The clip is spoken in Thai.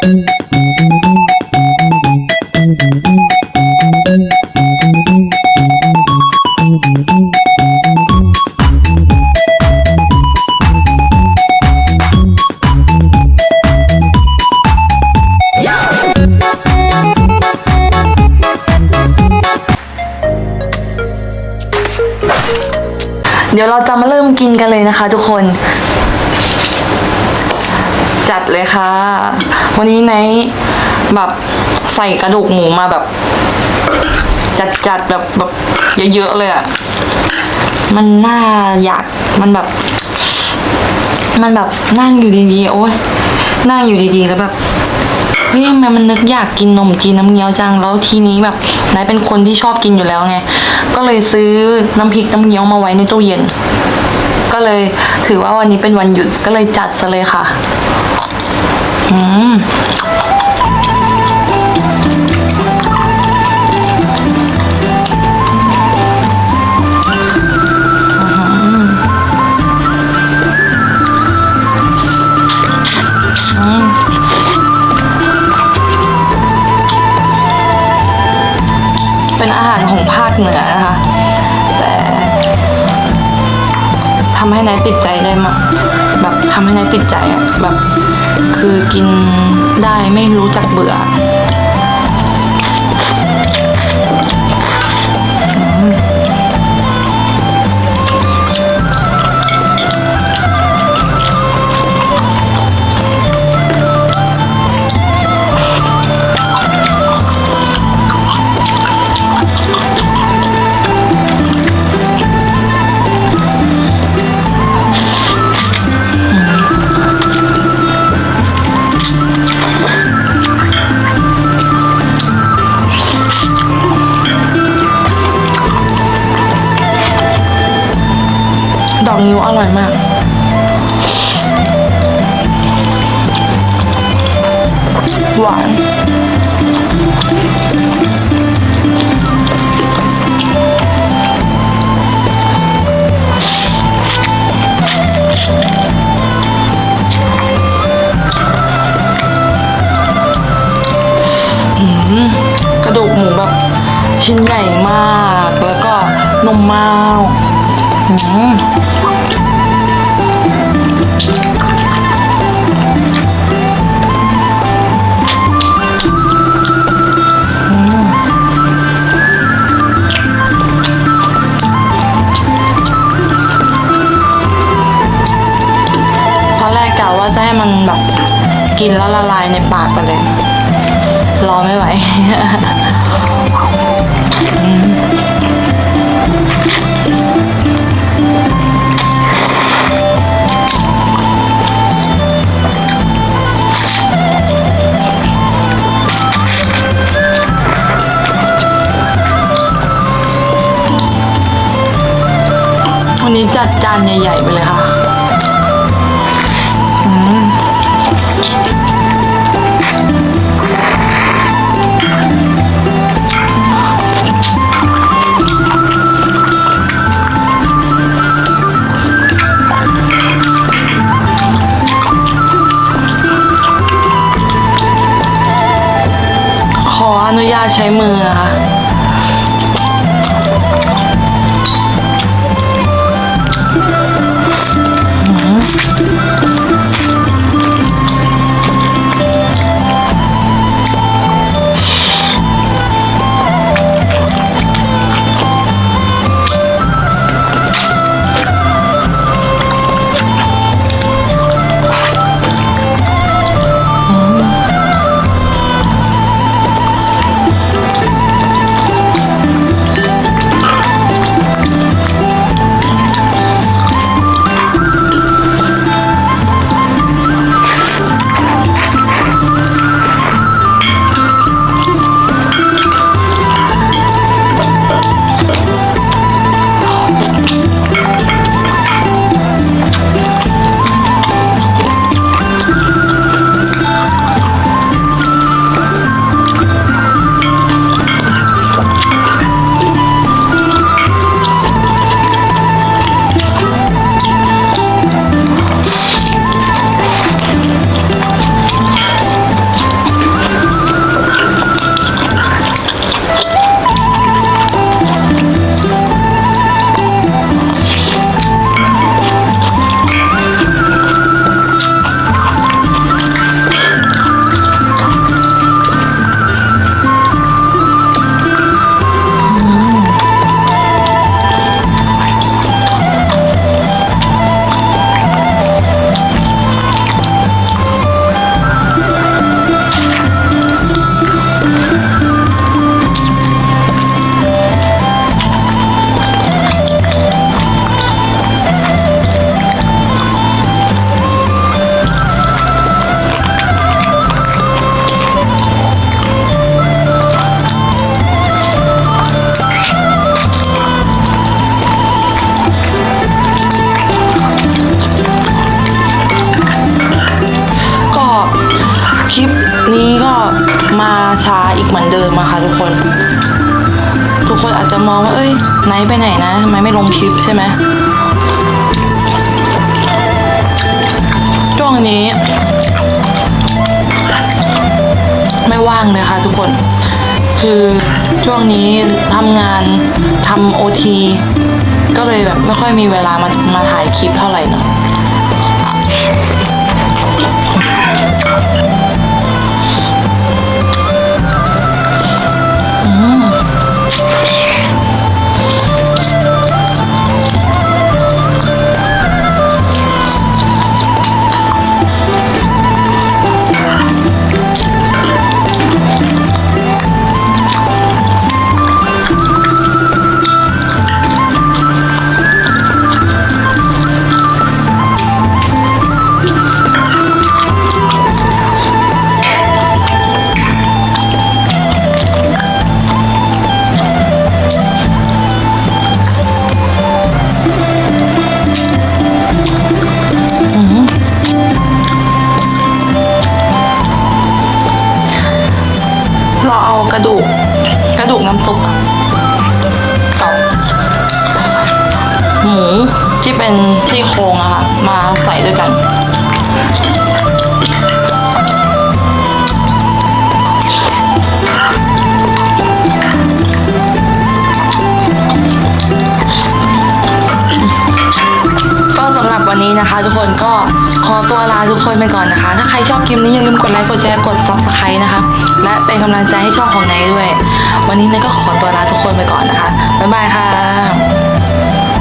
เดี๋ยวเราจะมาเริ่มกินกันเลยนะคะ ทุกคน จัดเลยค่ะ วันนี้ไนท์แบบใส่กระดูกหมูมาแบบ จัดๆแบบแบบเยอะๆเลยอะมันน่าอยากมันแบบ มันแบบนั่งอยู่ดีๆโอ๊ยนั่งอยู่ดีๆแล้วแบบเฮ้ยทำไมมันนึกอยากกินนมจีนน้ำเงี้ยวจังแล้วทีนี้แบบนายเป็นคนที่ชอบกินอยู่แล้วไง ก็เลยซื้อน้ำพริกน้ำเงี้ยวมาไว้ในตู้เย็น ก็เลย ถือว่าวันนี้เป็นวันหยุดก็เลยจัดซะเลยค่ะ อืมเป็นอาหารของภาคเหนือนะคะ ทำให้นายติดใจได้มากแบบทำให้นายติดใจอะแบบ คือกินได้ไม่รู้จักเบื่อ นิ้วอร่อยมาก หวาน กระดูกหมูแบบชิ้นใหญ่มาก แล้วก็นมมาก ว่าจะให้มันแบบกินแล้วละลายในปากไปเลย รอไม่ไหววันนี้จัดจานใหญ่ๆไปเลยค่ะาใช้มือนะคะ เหมือนเดิมอะค่ะทุกคน ทุกคนอาจจะมองว่า เอ้ยไนท์ไปไหนนะทำไมไม่ลงคลิปใช่ไหมช่วงนี้ ไม่ว่างเลยค่ะทุกคน คือช่วงนี้ทำงานทำโอทีก็เลยแบบไม่ค่อยมีเวลามามาถ่ายคลิปเท่าไหร่เนอะ เป็นซี่โครงอะค่ะ มาใส่ด้วยกันก็สำหรับวันนี้นะคะ ทุกคนก็ขอตัวลาทุกคนไปก่อนนะคะ ถ้าใครชอบคลิปนี้อย่าลืมกดไลค์กดแชร์กด subscribe นะคะ และเป็นกำลังใจให้ช่องของไนด้วย วันนี้ไนก็ขอตัวลาทุกคนไปก่อนนะคะ บ๊ายบายค่ะ